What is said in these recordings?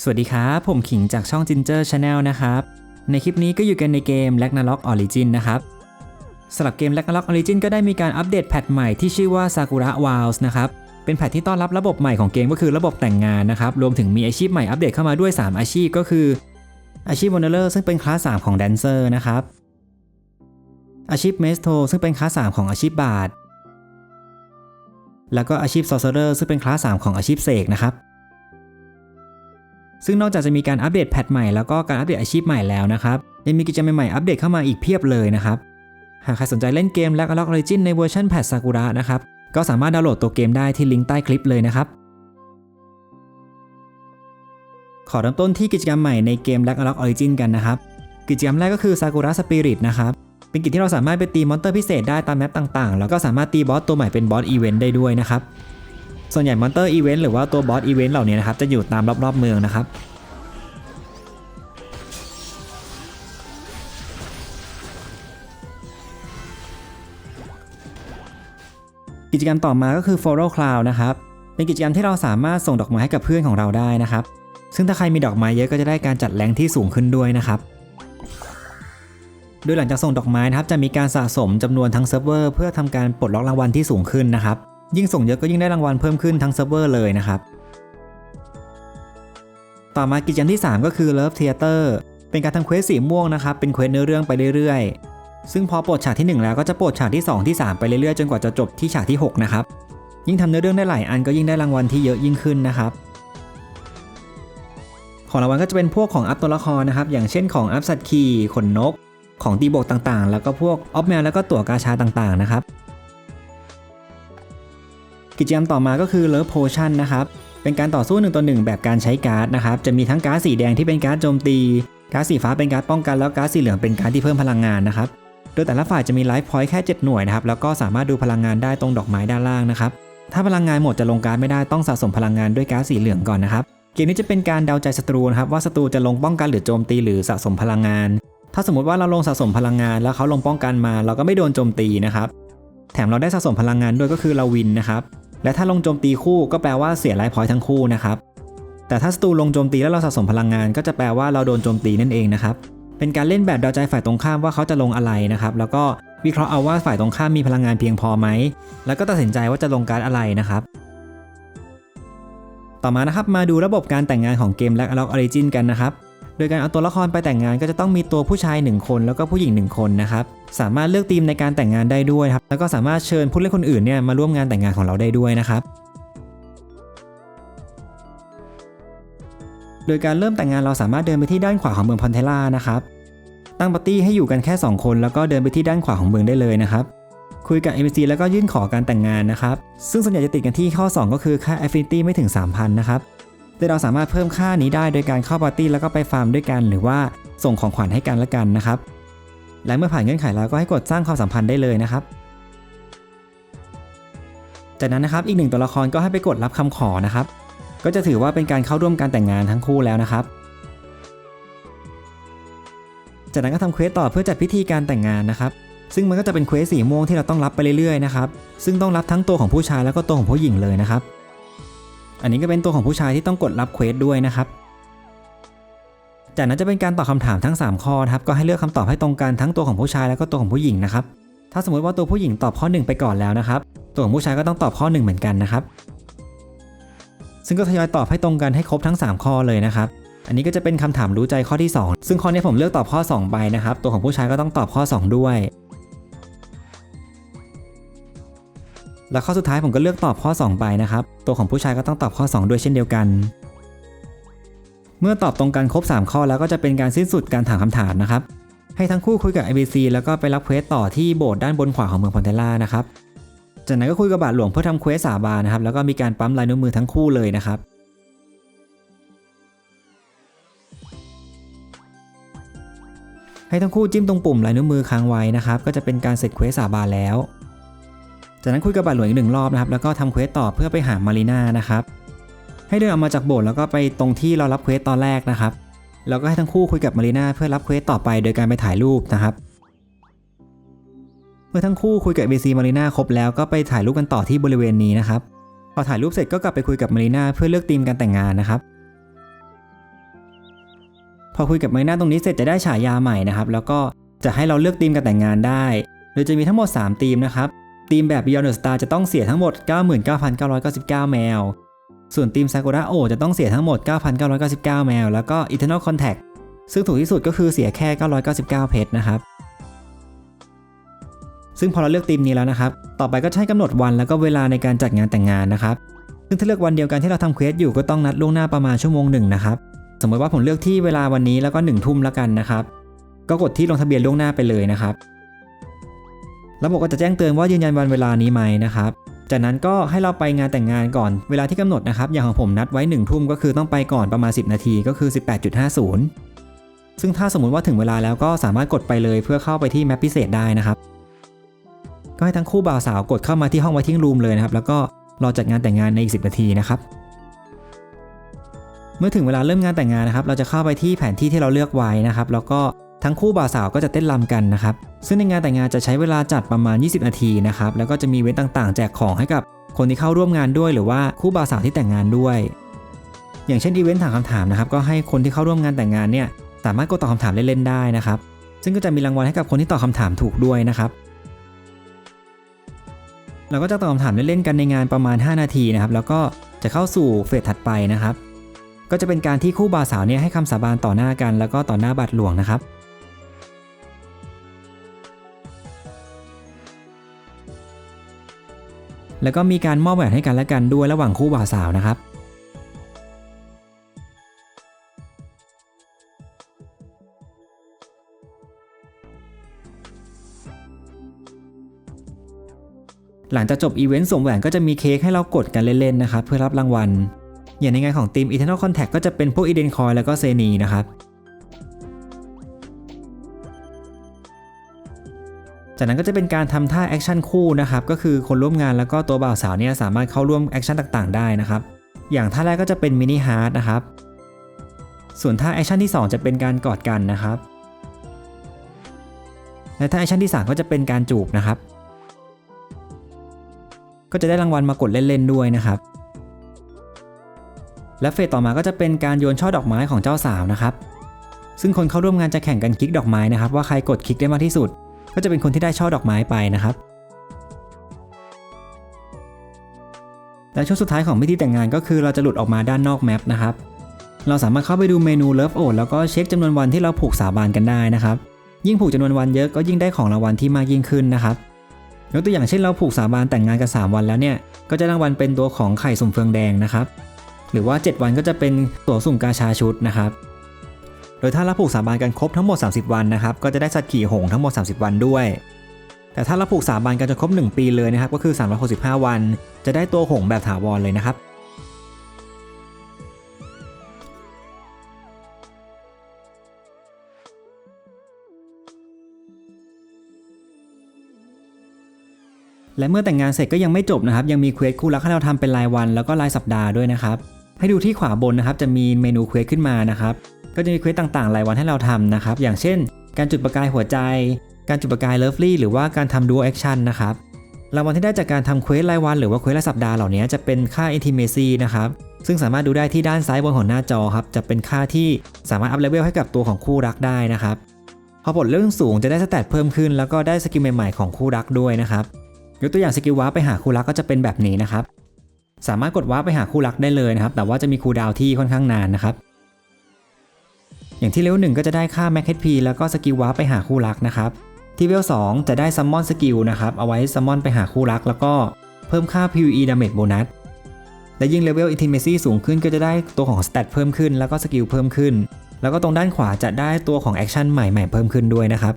สวัสดีครับผมขิงจากช่อง Ginger Channel นะครับ ในคลิปนี้ก็อยู่กันในเกม Ragnarok Origin นะครับสำหรับเกม Ragnarok Origin ก็ได้มีการอัปเดตแพทใหม่ที่ชื่อว่า Sakura Wilds นะครับ เป็นแพทที่ต้อนรับระบบใหม่ของเกมก็คือระบบแต่งงานนะครับ รวมถึงมีอาชีพใหม่อัปเดตเข้ามาด้วย 3 อาชีพก็คือ อาชีพ w a n d e r e r ซึ่งเป็นคลาส 3 ของ Dancer นะครับ อาชีพ m a e s t o ซึ่งเป็นคลาส 3 ของอาชีพบาทแล้วก็อาชีพ Sorcerer ซึ่งเป็นคลาส 3 ของอาชีพเสกนะครับ ซึ่งนอกจากจะมีการอัปเดตแพทใหม่แล้วก็การอัปเดตอาชีพใหม่แล้วนะครับยังมีกิจกรรมใหม่ๆอัปเดตเข้ามาอีกเพียบเลยนะครับหากใครสนใจเล่นเกม l a g n a r o k Origin ในเวอร์ชันแพทซากุระนะครับก็สามารถดาวน์โหลดตัวเกมได้ที่ลิงก์ใต้คลิปเลยนะครับขอเริ่มต้นที่กิจกรรมใหม่ในเกม l a g n a r o k Origin กันนะครับ กิจกรรมแรกก็คือ Sakura Spirit นะครับ เป็นกิจที่เราสามารถไปตีมอนเตอร์พิเศษได้ตามแมปต่างๆ แล้วก็สามารถตีบอสตัวใหม่เป็นบอสอีเวนต์ได้ด้วยนะครับ ส่วนใหญ่มอนเตอร์อีเวนต์หรือว่าตัวบอสอีเวนต์เหล่านี้นะครับจะอยู่ตามรอบๆเมืองนะครับกิจกรรมต่อมาก็คือ Follow Cloud นะครับ เป็นกิจกรรมที่เราสามารถส่งดอกไม้ให้กับเพื่อนของเราได้นะครับ ซึ่งถ้าใครมีดอกไม้เยอะก็จะได้การจัดแรงที่สูงขึ้นด้วยนะครับ โดยหลังจากส่งดอกไม้นะครับจะมีการสะสมจำนวนทั้งเซิร์ฟเวอร์เพื่อทำการปลดล็อกรางวัลที่สูงขึ้นนะครับ ยิ่งส่งเยอะก็ยิ่งได้รางวัลเพิ่มขึ้นทั้งเซิร์ฟเวอร์เลยนะครับ ต่อมากิจกรรมที่ 3 ก็คือ Love Theater เป็นการทำเควสสีม่วงนะครับ เป็นเควสเนื้อเรื่องไปเรื่อยๆ ซึ่งพอปลดฉากที่ 1 แล้วก็จะปลดฉากที่ 2 ที่ 3 ไปเรื่อยๆ จนกว่าจะจบที่ฉากที่ 6 นะครับ ยิ่งทำเนื้อเรื่องได้หลายอันก็ยิ่งได้รางวัลที่เยอะยิ่งขึ้นนะครับ ของรางวัลก็จะเป็นพวกของอัพตัวละครนะครับ อย่างเช่นของอัพสัตว์ขี่ขนนก ของตีบกต่างๆ แล้วก็พวกออฟแมวแล้วก็ตั๋วกาชาต่างๆ นะครับ กิจกรรมต่อมาก็คือ Love Potion นะครับ เป็นการต่อสู้1ต่อ1แบบการใช้การ์ดนะครับ จะมีทั้งการ์ดสีแดงที่เป็นการ์ดโจมตี การ์ดสีฟ้าเป็นการ์ดป้องกัน แล้วการ์ดสีเหลืองเป็นการ์ดที่เพิ่มพลังงานนะครับ โดยแต่ละฝ่ายจะมีไลฟ์พอยต์แค่ 7 หน่วยนะครับ แล้วก็สามารถดูพลังงานได้ตรงดอกไม้ด้านล่างนะครับ ถ้าพลังงานหมดจะลงการ์ดไม่ได้ต้องสะสมพลังงานด้วยการ์ดสีเหลืองก่อนนะครับ เกมนี้จะเป็นการเดาใจศัตรูนะครับว่าศัตรูจะลงป้องกันหรือโจมตีหรือสะสมพลังงาน ถ้าสมมติว่าเราลงสะสมพลังงาน แล้วเขาลงป้องกันมา เราก็ไม่โดนโจมตีนะครับแถมเราได้สะสมพลังงานด้วยก็คือเราวินนะครับ และถ้าลงโจมตีคู่ก็แปลว่าเสียไลฟ์พอยต์ทั้งคู่นะครับ แต่ถ้าศัตรูลงโจมตีแล้วเราสะสมพลังงาน ก็จะแปลว่าเราโดนโจมตีนั่นเองนะครับ เป็นการเล่นแบบเดาใจฝ่ายตรงข้ามว่าเขาจะลงอะไรนะครับ แล้วก็วิเคราะห์เอาว่าฝ่ายตรงข้ามมีพลังงานเพียงพอไหม แล้วก็ตัดสินใจว่าจะลงการอะไรนะครับ ต่อมานะครับมาดูระบบการแต่งงานของเกม Ragnarok Origin กันนะครับ โดยการเอาตัวละครไปแต่งงานก็จะต้องมีตัวผู้ชาย 1 คน แล้วก็ผู้หญิง 1 คนนะครับสามารถเลือกธีมในการแต่งงานได้ด้วยครับแล้วก็สามารถเชิญผู้เล่นคนอื่นเนี่ยมาร่วมงานแต่งงานของเราได้ด้วยนะครับโดยการเริ่มแต่งงานเราสามารถเดินไปที่ด้านขวาของเมืองพอนเทล่านะครับตั้งปาร์ตี้ให้อยู่กันแค่ 2 คน แล้วก็เดินไปที่ด้านขวาของเมืองได้เลยนะครับคุยกับ NPC แล้วก็ยื่นขอการแต่งงานนะครับ ซึ่งส่วนใหญ่จะติดกันที่ข้อ 2 ก็คือค่า Affinity ไม่ถึง 3,000 นะครับ โดยเราสามารถเพิ่มค่านี้ได้โดยการเข้าปาร์ตี้แล้วก็ไปฟาร์มด้วยกัน หรือว่าส่งของขวัญให้กันละกันนะครับ และเมื่อผ่านเงื่อนไขแล้วก็ให้กดสร้างความสัมพันธ์ได้เลยนะครับจากนั้นนะครับอีกหนึ่งตัวละครก็ให้ไปกดรับคำขอนะครับ ก็จะถือว่าเป็นการเข้าร่วมการแต่งงานทั้งคู่แล้วนะครับ จากนั้นก็ทำเควสต่อเพื่อจัดพิธีการแต่งงานนะครับ ซึ่งมันก็จะเป็นเควสสีม่วงที่เราต้องรับไปเรื่อยๆนะครับ ซึ่งต้องรับทั้งตัวของผู้ชายแล้วก็ตัวของผู้หญิงเลยนะครับ อันนี้ก็เป็นตัวของผู้ชายที่ต้องกดรับเควสด้วยนะครับ จากนั้นจะเป็นการตอบคำถามทั้ง 3 ข้อครับ ก็ให้เลือกคำตอบให้ตรงกันทั้งตัวของผู้ชายแล้วก็ตัวของผู้หญิงนะครับ ถ้าสมมติว่าตัวผู้หญิงตอบข้อ 1 ไปก่อนแล้วนะครับ ตัวของผู้ชายก็ต้องตอบข้อ 1 เหมือนกันนะครับ ซึ่งก็ทยอยตอบให้ตรงกันให้ครบทั้ง 3 ข้อเลยนะครับ อันนี้ก็จะเป็นคำถามรู้ใจข้อที่ 2 ซึ่งข้อนี้ผมเลือกตอบข้อ 2 ไปนะครับ ตัวของผู้ชายก็ต้องตอบข้อ 2 ด้วย แล้วข้อสุดท้ายผมก็เลือกตอบข้อ 2 ไปนะครับ ตัวของผู้ชายก็ต้องตอบข้อ 2 ด้วยเช่นเดียวกัน เมื่อตอบตรงกันครบ 3 ข้อแล้วก็จะเป็นการสิ้นสุดการถามคำถามนะครับ ให้ทั้งคู่คุยกับ ABC แล้วก็ไปรับเควสต่อที่โบสถ์ด้านบนขวาของเมืองพอนเทล่านะครับ จากนั้นก็คุยกับบาทหลวงเพื่อทำเควสสาบานนะครับ แล้วก็มีการปั๊มลายนิ้วมือทั้งคู่เลยนะครับให้ทั้งคู่จิ้มตรงปุ่มลายนิ้วมือค้างไว้นะครับ ก็จะเป็นการเสร็จเควสสาบานแล้ว จากนั้นคุยกับบาทหลวงอีกหนึ่งรอบนะครับแล้วก็ทำเควสต่อเพื่อไปหามารีนานะครับให้เดินออกมาจากโบสถ์แล้วก็ไปตรงที่เรารับเควสตอนแรกนะครับแล้วก็ให้ทั้งคู่คุยกับมารีนาเพื่อรับเควสต่อไปโดยการไปถ่ายรูปนะครับเมื่อทั้งคู่คุยกับ BC มารีนาครบแล้วก็ไปถ่ายรูปกันต่อที่บริเวณนี้นะครับพอถ่ายรูปเสร็จก็กลับไปคุยกับมารีนาเพื่อเลือกธีมการแต่งงานนะครับ พอคุยกับไมหน้าตรงนี้เสร็จจะได้ฉายาใหม่นะครับ แล้วก็จะให้เราเลือกธีมการแต่งงานได้ โดยจะมีทั้งหมด 3 ธีมนะครับ ธีมแบบ Beyond the Star จะต้องเสียทั้งหมด 99,999 แมว ส่วนธีม Sakura O จะต้องเสียทั้งหมด 9,999 แมว แล้วก็ Eternal Contact ซึ่งถูกที่สุดก็คือเสียแค่ 999 เพชรนะครับ ซึ่งพอเราเลือกธีมนี้แล้วนะครับ ต่อไปก็ให้กำหนดวันแล้วก็เวลาในการจัดงานแต่งงานนะครับ ซึ่งถ้าเลือกวันเดียวกันที่เราทำเควสอยู่ก็ต้องนัดล่วงหน้าประมาณชั่วโมงหนึ่งนะครับ สมมติว่าผมเลือกที่เวลาวันนี้แล้วก็หนึ่งทุ่มแล้วกันนะครับ ก็กดที่ลงทะเบียนล่วงหน้าไปเลยนะครับ ระบบก็จะแจ้งเตือนว่ายืนยันวันเวลานี้ไหมนะครับ จากนั้นก็ให้เราไปงานแต่งงานก่อนเวลาที่กำหนดนะครับ อย่างของผมนัดไว้1ทุ่มก็คือต้องไปก่อนประมาณ 10 นาทีก็คือ 18.50 ซึ่งถ้าสมมุติว่าถึงเวลาแล้วก็สามารถกดไปเลยเพื่อเข้าไปที่แมปพิเศษได้นะครับ ก็ให้ทั้งคู่บ่าวสาวกดเข้ามาที่ห้องไวทิ้งรูมเลยนะครับแล้วก็รอจัดงานแต่งงานในอีก 10 นาทีนะครับเมื่อถึงเวลาเริ่มงานแต่งงานนะครับ เราจะเข้าไปที่แผนที่ที่เราเลือกไว้นะครับ แล้วก็ ทั้งคู่บ่าวสาวก็จะเต้นรำกันนะครับ ซึ่งในงานแต่งงานจะใช้เวลาจัดประมาณ 20 นาทีนะครับ แล้วก็จะมีเว้นต่างๆ แจกของให้กับคนที่เข้าร่วมงานด้วย หรือว่าคู่บ่าวสาวที่แต่งงานด้วย อย่างเช่นอีเวนต์ถามคำถามนะครับ ก็ให้คนที่เข้าร่วมงานแต่งงานเนี่ยสามารถกดตอบคำถามเล่นๆได้นะครับ ซึ่งก็จะมีรางวัลให้กับคนที่ตอบคำถามถูกด้วยนะครับ เราก็จะตอบคำถามเล่นๆกันในงานประมาณ 5 นาทีนะครับ แล้วก็จะเข้าสู่เฟสถัดไปนะครับ ก็จะเป็นการที่คู่บ่าวสาวเนี่ยให้คำสาบานต่อหน้ากัน แล้วก็ต่อหน้าบัตรหลวงนะครับ แล้วก็มีการมอบแหวนให้กันและกันด้วยระหว่างคู่บ่าวสาวนะครับหลังจากจบอีเวนต์สวมแหวนก็จะมีเค้กให้เรากดกันเล่นๆนะครับเพื่อรับรางวัล อย่างในงานของทีม Eternal Contact ก็จะเป็นพวกอีเดนคอยแล้วก็เซนีนะครับ จากนั้นก็จะเป็นการทำท่าแอคชั่นคู่นะครับก็คือคนร่วมงานแล้วก็ตัวบ่าวสาวเนี่ยสามารถเข้าร่วมแอคชั่นต่างๆ ได้นะครับอย่างท่าแรกก็จะเป็นมินิฮาร์ดนะครับส่วนท่าแอคชั่นที่ 2 จะเป็นการกอดกันนะครับและท่าแอคชั่นที่ 3 ก็จะเป็นการจูบนะครับ ก็จะได้รางวัลมากดเล่นๆด้วยนะครับ และเฟสต่อมาก็จะเป็นการโยนช่อดอกไม้ของเจ้าสาวนะครับ ซึ่งคนเข้าร่วมงานจะแข่งกันคลิกดอกไม้นะครับ ว่าใครกดคลิกได้มากที่สุด ก็จะเป็นคนที่ได้ช่อดอกไม้ไปนะครับ และช่วงสุดท้ายของพิธีแต่งงานก็คือเราจะหลุดออกมาด้านนอกแมปนะครับ เราสามารถเข้าไปดูเมนู Love o แล้วก็เช็คจำนวนวันที่เราผูกสาบานกันได้นะครับ ยิ่งผูกจำนวนวันเยอะก็ยิ่งได้ของรางวัลที่มากยิ่งขึ้นนะครับยกตัวอย่างเช่นเราผูกสาบานแต่งงานกัน 3 วันแล้วเนี่ย ก็จะรางวัลเป็นตัวของไข่สุ่มเฟืองแดงนะครับ หรือว่า 7 วันก็จะเป็นตัวสุ่มกาชาชุดนะครับ โดยถ้าเราผูกสาบานกันครบทั้งหมด 30 วันนะครับก็จะได้สัตว์ขี่หงส์ทั้งหมด 30 วันด้วย แต่ถ้าเราผูกสาบานกันจนครบ 1 ปีเลยนะครับก็คือ 365 วัน จะได้ตัวหงส์แบบถาวรเลยนะครับและเมื่อแต่งงานเสร็จก็ยังไม่จบนะครับ ยังมีเควสคู่รักให้เราทำเป็นรายวันแล้วก็รายสัปดาห์ด้วยนะครับ ให้ดูที่ขวาบนนะครับจะมีเมนูเควสขึ้นมานะครับก็จะมีเควสต่างๆรายวันให้เราทำนะครับอย่างเช่น การจุดประกายหัวใจ การจุดประกายเลิฟลี่หรือว่าการทำดูแอคชั่นนะครับรางวัลที่ได้จากการทำเควสรายวันหรือว่าเควสรายสัปดาห์เหล่านี้จะเป็นค่า intimacy นะครับซึ่งสามารถดูได้ที่ด้านซ้ายบนของหน้าจอครับจะเป็นค่าที่สามารถอัพเลเวลให้กับตัวของคู่รักได้นะครับพอปลดเรื่องสูงจะได้สแตทเพิ่มขึ้น แล้วก็ได้สกิลใหม่ๆของคู่รักด้วยนะครับยกตัวอย่างสกิลวาร์ไปหาคู่รักก็จะเป็นแบบนี้นะครับ สามารถกดวาร์ปไปหาคู่รักได้เลยนะครับ แต่ว่าจะมีคูดาวที่ค่อนข้างนานนะครับ อย่างที่เลเวลหนึ่งก็จะได้ค่า Max HP แล้วก็สกิลวาร์ปไปหาคู่รักนะครับ ที่เลเวล2จะได้ซัมมอนสกิลนะครับ เอาไว้ซัมมอนไปหาคู่รัก แล้วก็เพิ่มค่า PVE damage bonus และยิ่งเลเวล Intimacy สูงขึ้นก็จะได้ตัวของ Stat เพิ่มขึ้น แล้วก็สกิลเพิ่มขึ้น แล้วก็ตรงด้านขวาจะได้ตัวของแอคชั่นใหม่ๆเพิ่มขึ้นด้วยนะครับ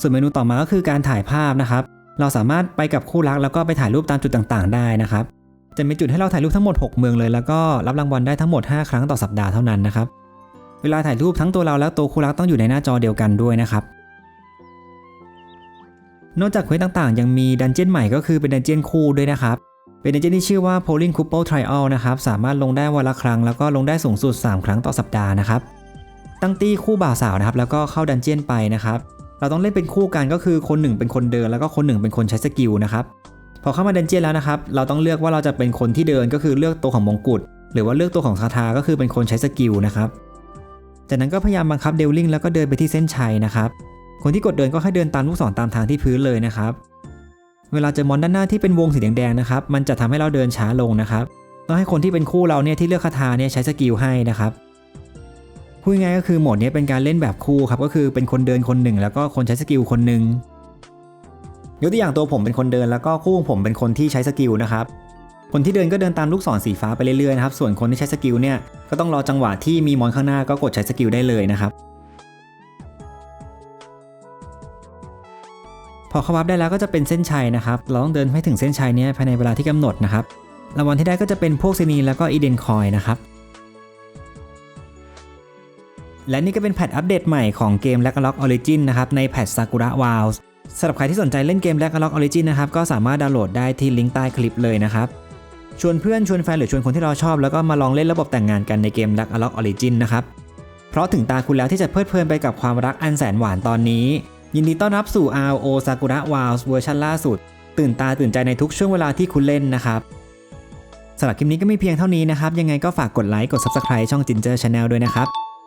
ส่วนเมนูต่อมาก็คือการถ่ายภาพนะครับ เราสามารถไปกับคู่รักแล้วก็ไปถ่ายรูปตามจุดต่างๆ ได้นะครับ จะมีจุดให้เราถ่ายรูปทั้งหมด 6 เมืองเลย แล้วก็รับรางวัลได้ทั้งหมด 5 ครั้งต่อสัปดาห์เท่านั้นนะครับ เวลาถ่ายรูปทั้งตัวเราและตัวคู่รักต้องอยู่ในหน้าจอเดียวกันด้วยนะครับ นอกจากเควสต่างๆ ยังมีดันเจี้ยนใหม่ก็คือเป็นดันเจี้ยนคู่ด้วยนะครับ เป็นดันเจี้ยนที่ชื่อว่า Polling Couple Trial นะครับ สามารถลงได้วันละครั้ง แล้วก็ลงได้สูงสุด 3 ครั้งต่อสัปดาห์นะครับ ตั้งตี้คู่บ่าวสาวนะครับ แล้วก็เข้าดันเจี้ยนไปนะครับ เราต้องเล่นเป็นคู่กันก็คือคนหนึ่งเป็นคนเดินแล้วก็คนหนึ่งเป็นคนใช้สกิลนะครับพอเข้ามาเดนเจียนแล้วนะครับ เราต้องเลือกว่าเราจะเป็นคนที่เดินก็คือเลือกตัวของมงกุฎหรือว่าเลือกตัวของคาถาก็คือเป็นคนใช้สกิลนะครับ จากนั้นก็พยายามบังคับเดลลิงแล้วก็เดินไปที่เส้นชัยนะครับ คนที่กดเดินก็ให้เดินตามลูกศรตามทางที่พื้นเลยนะครับ เวลาเจอมอนด้านหน้าที่เป็นวงสีแดงๆนะครับ มันจะทำให้เราเดินช้าลงนะครับ ต้องให้คนที่เป็นคู่เราเนี่ยที่เลือกคาถาเนี่ยใช้สกิลให้นะครับ พูดง่ายก็คือโหมดนี้เป็นการเล่นแบบคู่ครับ ก็คือเป็นคนเดินคนหนึ่ง แล้วก็คนใช้สกิลคนหนึ่งยกตัวอย่างตัวผมเป็นคนเดินแล้วก็คู่ของผมเป็นคนที่ใช้สกิลนะครับ คนที่เดินก็เดินตามลูกศรสีฟ้าไปเรื่อยๆนะครับ ส่วนคนที่ใช้สกิลเนี่ยก็ต้องรอจังหวะที่มีมอนข้างหน้าก็กดใช้สกิลได้เลยนะครับ พอเข้าวับได้แล้วก็จะเป็นเส้นชัยนะครับ เราต้องเดินให้ถึงเส้นชัยนี้ภายในเวลาที่กำหนดนะครับ รางวัลที่ได้ก็จะเป็นพวกซีนีแล้วก็อีเดนคอยนะครับ และนี่ก็เป็นแพทอัปเดตใหม่ของเกม l a g a l o c Origin นะครับในแพท Sakura Wilds สำหรับใครที่สนใจเล่นเกม l a g a l o c Origin นะครับก็สามารถดาวน์โหลดได้ที่ลิงก์ใต้คลิปเลยนะครับชวนเพื่อนชวนแฟนหรือชวนคนที่เราชอบ แล้วก็มาลองเล่นระบบแต่งงานกันในเกม l a g a l o c Origin นะครับเพราะถึงตาคุณแล้วที่จะเพลิดเพลินไปกับความรักอันแสนหวานตอนนี้ ยินดีต้อนรับสู่ RO Sakura Wilds เวอร์ชันล่าสุด ตื่นตาตื่นใจในทุกช่วงเวลาที่คุณเล่นนะครับสำหรับคลิปนี้ก็มีเพียงเท่านี้นะครับ ยังไงก็ฝากกดไลค์ กด Subscribe ช่อง Ginger Channel ด้วยนะครับ